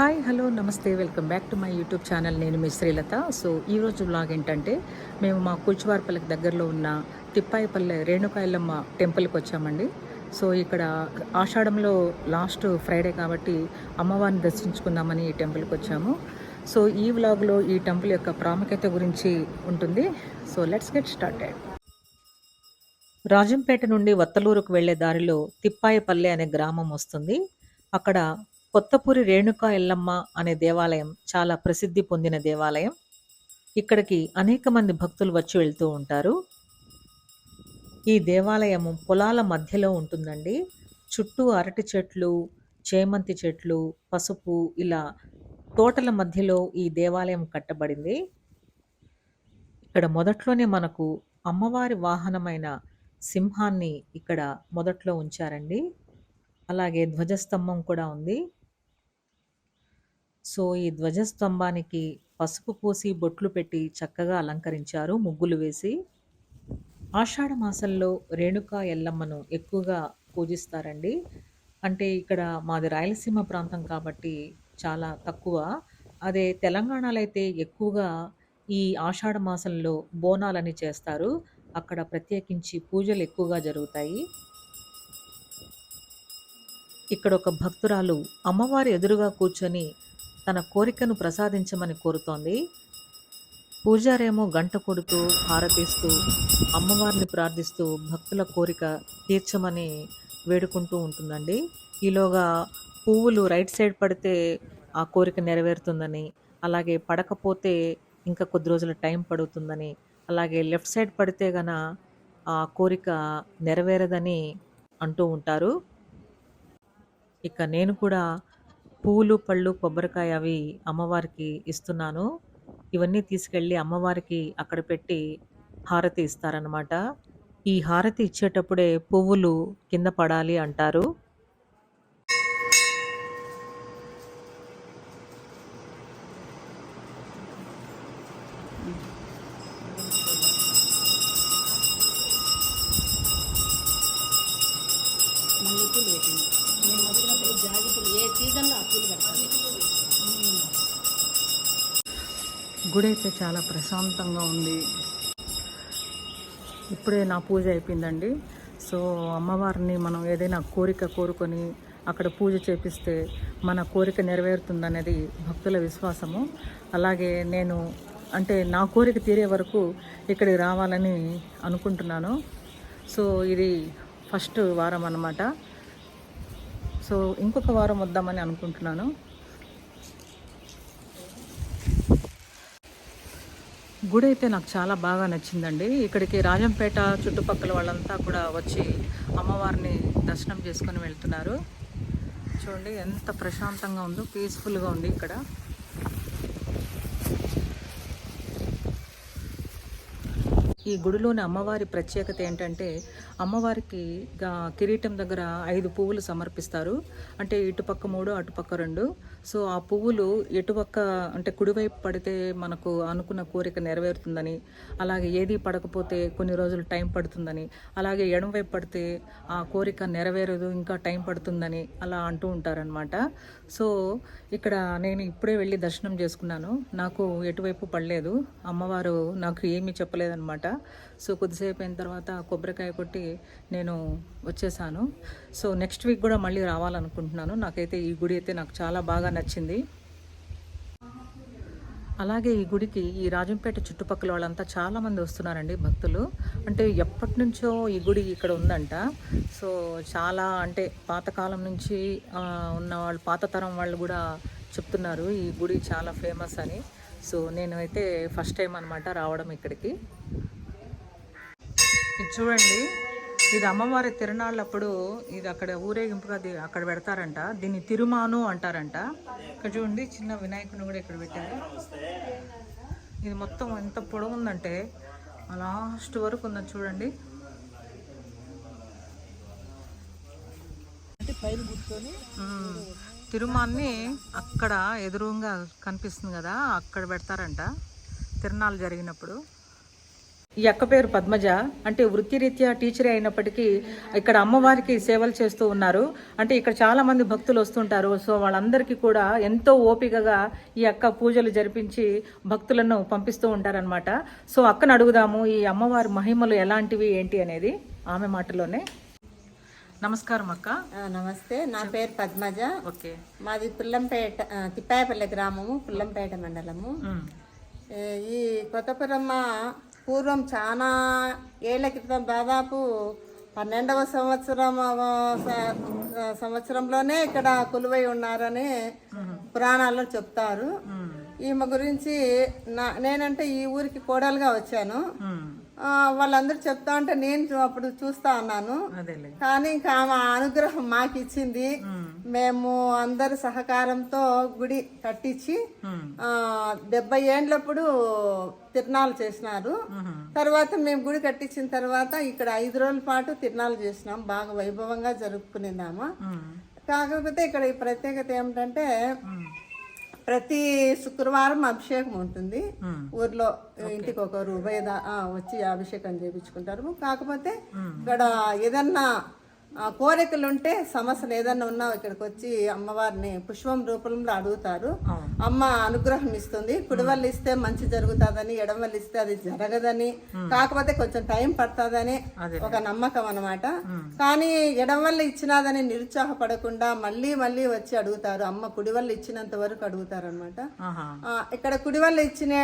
Hi hello నమస్తే welcome back to my YouTube channel. నేను మీ శ్రీలత. సో ఈరోజు వ్లాగ్ ఏంటంటే మేము మా కూల్చివారిపల్లికి దగ్గరలో ఉన్న తిప్పాయిపల్లె రేణుకాయలమ్మ టెంపుల్కి వచ్చామండి. సో ఇక్కడ ఆషాఢంలో లాస్ట్ ఫ్రైడే కాబట్టి అమ్మవారిని దర్శించుకుందామని ఈ టెంపుల్కి వచ్చాము. సో ఈ వ్లాగ్లో ఈ టెంపుల్ యొక్క ప్రాముఖ్యత గురించి ఉంటుంది. So let's get started Rajampet నుండి వత్తలూరుకు వెళ్ళే దారిలో తిప్పాయిపల్లె అనే గ్రామం వస్తుంది. అక్కడ కొత్తపూరి రేణుకా ఎల్లమ్మ అనే దేవాలయం చాలా ప్రసిద్ధి పొందిన దేవాలయం. ఇక్కడికి అనేక మంది భక్తులు వచ్చి వెళ్తూ ఉంటారు. ఈ దేవాలయం పొలాల మధ్యలో ఉంటుందండి. చుట్టూ అరటి చెట్లు చేమంతి చెట్లు పసుపు ఇలా తోటల మధ్యలో ఈ దేవాలయం కట్టబడింది. ఇక్కడ మొదట్లోనే మనకు అమ్మవారి వాహనమైన సింహాన్ని ఇక్కడ మొదట్లో ఉంచారండి. అలాగే ధ్వజస్తంభం కూడా ఉంది. సో ఈ ధ్వజస్తంభానికి పసుపు పూసి బొట్లు పెట్టి చక్కగా అలంకరించారు ముగ్గులు వేసి. ఆషాఢ మాసంలో రేణుకా ఎల్లమ్మను ఎక్కువగా పూజిస్తారండి. అంటే ఇక్కడ మాది రాయలసీమ ప్రాంతం కాబట్టి చాలా తక్కువ. అదే తెలంగాణలో అయితే ఎక్కువగా ఈ ఆషాఢ మాసంలో బోనాలని చేస్తారు. అక్కడ ప్రత్యేకించి పూజలు ఎక్కువగా జరుగుతాయి. ఇక్కడ ఒక భక్తురాలు అమ్మవారి ఎదురుగా కూర్చొని తన కోరికను ప్రసాదించమని కోరుతోంది. పూజారేమో గంట కొడుతూ హారతిస్తూ అమ్మవారిని ప్రార్థిస్తూ భక్తుల కోరిక తీర్చమని వేడుకుంటూ ఉంటుందండి. ఈలోగా పువ్వులు రైట్ సైడ్ పడితే ఆ కోరిక నెరవేరుతుందని అలాగే పడకపోతే ఇంకా కొద్ది రోజుల టైం పడుతుందని అలాగే లెఫ్ట్ సైడ్ పడితే గన ఆ కోరిక నెరవేరదని అంటూ ఉంటారు. ఇక నేను కూడా పూలు పళ్ళు కొబ్బరికాయ అవి అమ్మవారికి ఇస్తున్నాను. ఇవన్నీ తీసుకెళ్ళి అమ్మవారికి అక్కడ పెట్టి హారతి ఇస్తారనమాట ఈ హారతి ఇచ్చేటప్పుడే పువ్వులు కింద పడాలి అంటారు. మల్లెపూలు పెట్టింది మేము వచ్చినప్పుడు జాజి ఏ సీజన్లో అప్పులు పూలు గుడి అయితే చాలా ప్రశాంతంగా ఉంది. ఇప్పుడే నా పూజ అయిపోయిందండి. సో అమ్మవారిని మనం ఏదైనా కోరిక కోరుకొని అక్కడ పూజ చేపిస్తే మన కోరిక నెరవేరుతుందనేది భక్తుల విశ్వాసము. అలాగే నేను అంటే నా కోరిక తీరే వరకు ఇక్కడికి రావాలని అనుకుంటున్నాను. సో ఇది ఫస్ట్ వారం అన్నమాట. సో ఇంకొక వారం వద్దామని అనుకుంటున్నాను. గుడి అయితే నాకు చాలా బాగా నచ్చిందండి. ఇక్కడికి రాజంపేట చుట్టుపక్కల వాళ్ళంతా కూడా వచ్చి అమ్మవారిని దర్శనం చేసుకొని వెళ్తున్నారు. చూడండి ఎంత ప్రశాంతంగా ఉందో పీస్ఫుల్గా ఉంది ఇక్కడ. ఈ గుడిలోని అమ్మవారి ప్రత్యేకత ఏంటంటే అమ్మవారికి కిరీటం దగ్గర ఐదు పువ్వులు సమర్పిస్తారు. అంటే ఇటుపక్క మూడు అటుపక్క రెండు. సో ఆ పువ్వులు ఎటుపక్క అంటే కుడివైపు పడితే మనకు అనుకున్న కోరిక నెరవేరుతుందని అలాగే ఏది పడకపోతే కొన్ని రోజులు టైం పడుతుందని అలాగే ఎడమవైపు పడితే ఆ కోరిక నెరవేరదు ఇంకా టైం పడుతుందని అలా అంటూ ఉంటారనమాట సో ఇక్కడ నేను ఇప్పుడే వెళ్ళి దర్శనం చేసుకున్నాను. నాకు ఎటువైపు పడలేదు. అమ్మవారు నాకు ఏమీ చెప్పలేదనమాట సో కొద్దిసేపు అయిన తర్వాత కొబ్బరికాయ కొట్టి నేను వచ్చేసాను. సో నెక్స్ట్ వీక్ కూడా మళ్ళీ రావాలనుకుంటున్నాను. నాకైతే ఈ గుడి అయితే నాకు చాలా బాగా నచ్చింది. అలాగే ఈ గుడికి ఈ రాజంపేట చుట్టుపక్కల వాళ్ళంతా చాలామంది వస్తున్నారండి భక్తులు. అంటే ఎప్పటి నుంచో ఈ గుడి ఇక్కడ ఉందంట. సో చాలా అంటే పాతకాలం నుంచి ఉన్న వాళ్ళు పాత తరం వాళ్ళు కూడా చెప్తున్నారు ఈ గుడి చాలా ఫేమస్ అని. సో నేనైతే ఫస్ట్ టైం అనమాట రావడం ఇక్కడికి. చూడండి. ఇది అమ్మవారి తిరునాళ్ళప్పుడు ఇది అక్కడ ఊరేగింపుగా అక్కడ పెడతారంట. దీన్ని తిరుమాను అంటారంట. ఇక్కడ చూడండి చిన్న వినాయకుని కూడా ఇక్కడ పెట్టారు. ఇది మొత్తం ఎంత పొడవు ఉందంటే లాస్ట్ వరకు ఉందని చూడండి. తిరుమాన్ని అక్కడ ఎదురుగా కనిపిస్తుంది కదా అక్కడ పెడతారంట. తిరునాళ్ళు జరిగినప్పుడు. ఈ అక్క పేరు పద్మజ. అంటే వృత్తిరీత్యా టీచర్ అయినప్పటికీ ఇక్కడ అమ్మవారికి సేవలు చేస్తూ ఉన్నారు. అంటే ఇక్కడ చాలా మంది భక్తులు వస్తుంటారు. సో వాళ్ళందరికీ కూడా ఎంతో ఓపికగా ఈ అక్క పూజలు జరిపించి భక్తులను పంపిస్తూ ఉంటారనమాట సో అక్కను అడుగుదాము ఈ అమ్మవారి మహిమలు ఎలాంటివి ఏంటి అనేది ఆమె మాటలోనే. నమస్కారం అక్క. నమస్తే. నా పేరు పద్మజ. ఓకే. మాది పుల్లంపేట తిప్పాయపల్లి గ్రామము పుల్లంపేట మండలము. ఈ కొత్తపురమ్మ పూర్వం చాలా ఏళ్ళ క్రితం దాదాపు పన్నెండవ సంవత్సరం సంవత్సరంలోనే ఇక్కడ కొలువై ఉన్నారని పురాణాల్లో చెప్తారు. ఈమె గురించి నా నేనంటే ఈ ఊరికి కోడలుగా వచ్చాను. వాళ్ళందరూ చెప్తా ఉంటే నేను అప్పుడు చూస్తా ఉన్నాను కానీ ఇంకా ఆమె అనుగ్రహం మాకు ఇచ్చింది మేము అందరి సహకారంతో గుడి కట్టించి డెబ్బై ఏండ్లప్పుడు తిరునాళ్ళు చేసినారు. తర్వాత మేము గుడి కట్టించిన తర్వాత ఇక్కడ ఐదు రోజుల పాటు తిరునాళ్ళు చేసినాం. బాగా వైభవంగా జరుపుకునేదామా. కాకపోతే ఇక్కడ ఈ ప్రత్యేకత ఏమిటంటే ప్రతి శుక్రవారం అభిషేకం ఉంటుంది. ఊర్లో ఇంటికి దా- ఆ, వచ్చి అభిషేకం చేయించుకుంటారు కాకపోతే ఇక్కడ ఏదన్నా కోరికలు ఉంటే సమస్యలు ఏదన్నా ఉన్నా ఇక్కడికి వచ్చి అమ్మవారిని పుష్పం రూపంలో అడుగుతారు. అమ్మ అనుగ్రహం ఇస్తుంది. కుడివల్లి ఇస్తే మంచి జరుగుతుందని ఎడమల్లి ఇస్తే అది జరగదని కాకపోతే కొంచెం టైం పడుతుందని ఒక నమ్మకం అన్నమాట. కానీ ఎడమల్లి ఇచ్చినాదని నిరుత్సాహపడకుండా మళ్ళీ మళ్ళీ వచ్చి అడుగుతారు. అమ్మ కుడివల్లి ఇచ్చినంత వరకు అడుగుతారు అనమాట ఇక్కడ కుడివల్లి ఇచ్చిన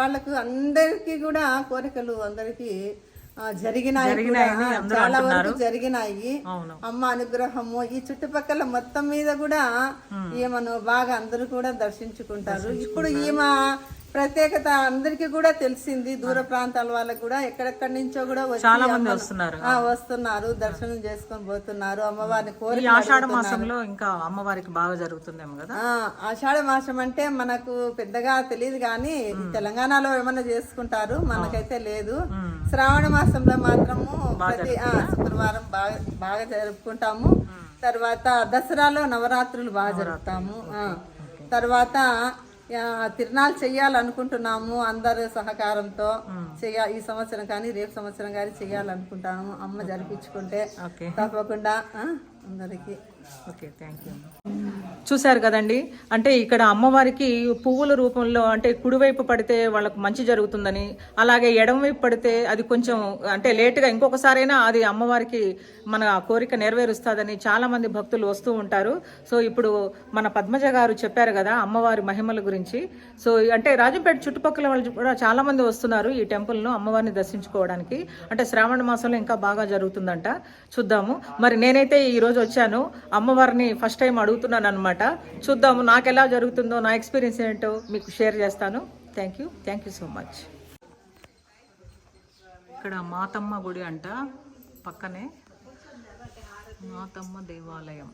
వాళ్ళకు అందరికీ కూడా కోరికలు అందరికీ జరిగినాయి చాలా వరకు జరిగినాయి. అమ్మ అనుగ్రహము ఈ చుట్టుపక్కల మొత్తం మీద కూడా ఈమెను బాగా అందరూ కూడా దర్శించుకుంటారు. ఇప్పుడు ఈమె ప్రత్యేకత అందరికీ కూడా తెలిసింది. దూర ప్రాంతాల వాళ్ళకు కూడా ఎక్కడెక్కడి నుంచో కూడా చాలా మంది వస్తున్నారు. వస్తున్నారు. దర్శనం చేసుకొని పోతున్నారు. అమ్మవారిని కోరి ఆషాఢ మాసంలో ఇంకా అమ్మవారికి బాగా జరుగుతుందేమో కదా? ఆషాఢ మాసం అంటే మనకు పెద్దగా తెలియదు కానీ తెలంగాణలో ఏమన్నా చేసుకుంటారు? మనకైతే లేదు. శ్రావణ మాసంలో మాత్రము ప్రతి ఆ, శుక్రవారం బాగా బాగా జరుపుకుంటాము. తర్వాత దసరాలో నవరాత్రులు బాగా జరుపుతాము. ఆ, తర్వాత తిరునాళ్ళు చెయ్యాలనుకుంటున్నాము అందరి సహకారంతో. చెయ్య ఈ సంవత్సరం కానీ రేపు సంవత్సరం కానీ చెయ్యాలనుకుంటాము అమ్మ జరిపించుకుంటే. తప్పకుండా అందరికీ. ఓకే థ్యాంక్ యూ చూశారు కదండి? అంటే ఇక్కడ అమ్మవారికి పువ్వుల రూపంలో అంటే కుడివైపు పడితే వాళ్ళకు మంచి జరుగుతుందని అలాగే ఎడమవైపు పడితే అది కొంచెం అంటే లేటుగా ఇంకొకసారైనా అది అమ్మవారికి మన కోరిక నెరవేరుస్తుందని చాలామంది భక్తులు వస్తూ ఉంటారు. సో ఇప్పుడు మన పద్మజ గారు చెప్పారు కదా అమ్మవారి మహిమల గురించి. సో అంటే రాజంపేట చుట్టుపక్కల వాళ్ళు కూడా చాలామంది వస్తున్నారు ఈ టెంపుల్ను అమ్మవారిని దర్శించుకోవడానికి. అంటే శ్రావణ మాసంలో ఇంకా బాగా జరుగుతుందంట. చూద్దాము. మరి నేనైతే ఈ రోజు వచ్చాను. అమ్మవారిని ఫస్ట్ టైం అడుగుతున్నాను అనమాట చూద్దాము నాకు ఎలా జరుగుతుందో నా ఎక్స్పీరియన్స్ ఏంటో మీకు షేర్ చేస్తాను. Thank you thank you so much ఇక్కడ మాతమ్మ గుడి అంట పక్కనే. మాతమ్మ దేవాలయం.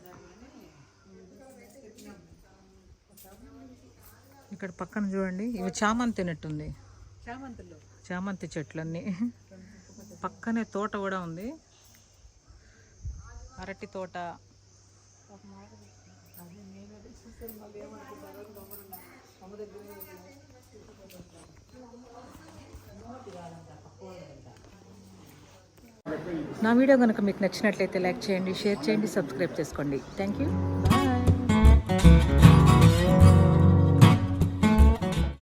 ఇక్కడ పక్కన చూడండి ఇవి చామంతి తినట్టుంది చామంతి చెట్లన్నీ. పక్కనే తోట కూడా ఉంది. అరటి తోట. నా వీడియో కనుక మీకు నచ్చినట్లయితే లైక్ చేయండి షేర్ చేయండి సబ్స్క్రైబ్ చేసుకోండి. Thank you.